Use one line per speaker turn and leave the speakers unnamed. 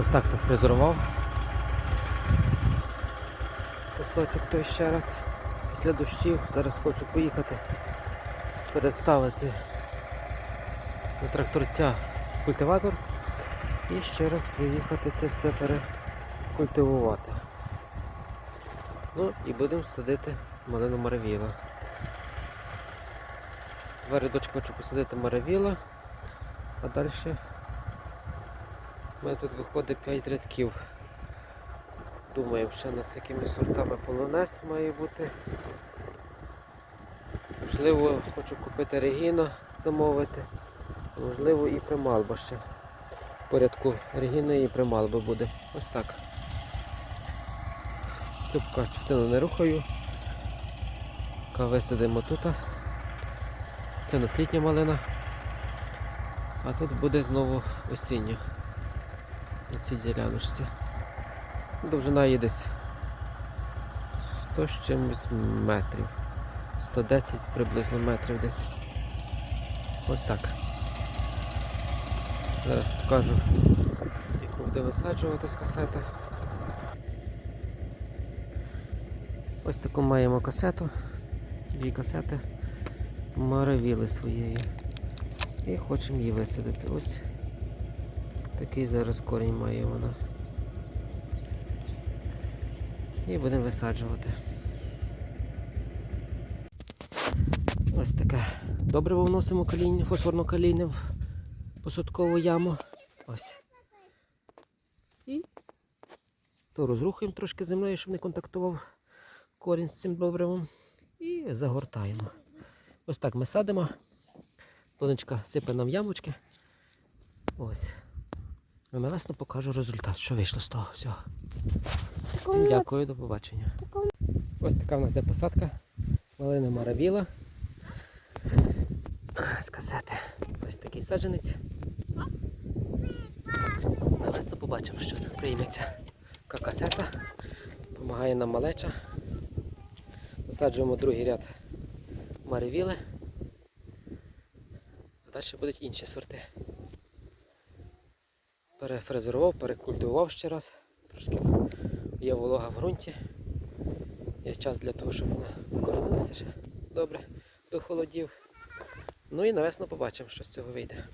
Ось так пофрезерував. Кусочок той ще раз. Після дощів зараз хочу поїхати переставити на тракторця культиватор і ще раз проїхати це все перекультивувати. Ну і будемо садити малину маравіла. Два рядочки хочу посадити маравіла, а далі у мене тут виходить 5 рядків. Думаю, ще над такими сортами полонез має бути. Можливо, хочу купити регіна, замовити. Можливо і прималба ще. В порядку регіна і прималба буде. Ось так. Трубка частину не рухаю. Ка висадимо тут. Це наслідня малина. А тут буде знову осіння. На цій діляночці. Довжина її десь 100 з чимось метрів. 110 приблизно метрів десь. Ось так. Зараз покажу, яку буде висаджувати з касети. Ось таку маємо касету. Дві касети маравіли своєї. І хочемо її висадити. Ось такий зараз корінь має вона. І будемо висаджувати. Ось таке. Добриво вносимо каління, фосфорно калійне в посадкову яму. Ось. І то розрухаємо трошки землею, щоб не контактував корінь з цим добривом. І загортаємо. Ось так ми садимо. Донечка сипе нам ямочки. Ось. А навесно покажу результат, що вийшло з того всього. Дякую, до побачення. Ось така в нас де посадка. Малина маравіла. З касети. Ось такий саджанець. Навесно побачимо, що тут прийметься. Така касета. Помагає нам малеча. Засаджуємо другий ряд маравіли. А далі будуть інші сорти. Перефрезерував, перекультивував ще раз. Трошки є волога в ґрунті. Є час для того, щоб вона укоренилася ще добре до холодів. Ну і навесно побачимо, що з цього вийде.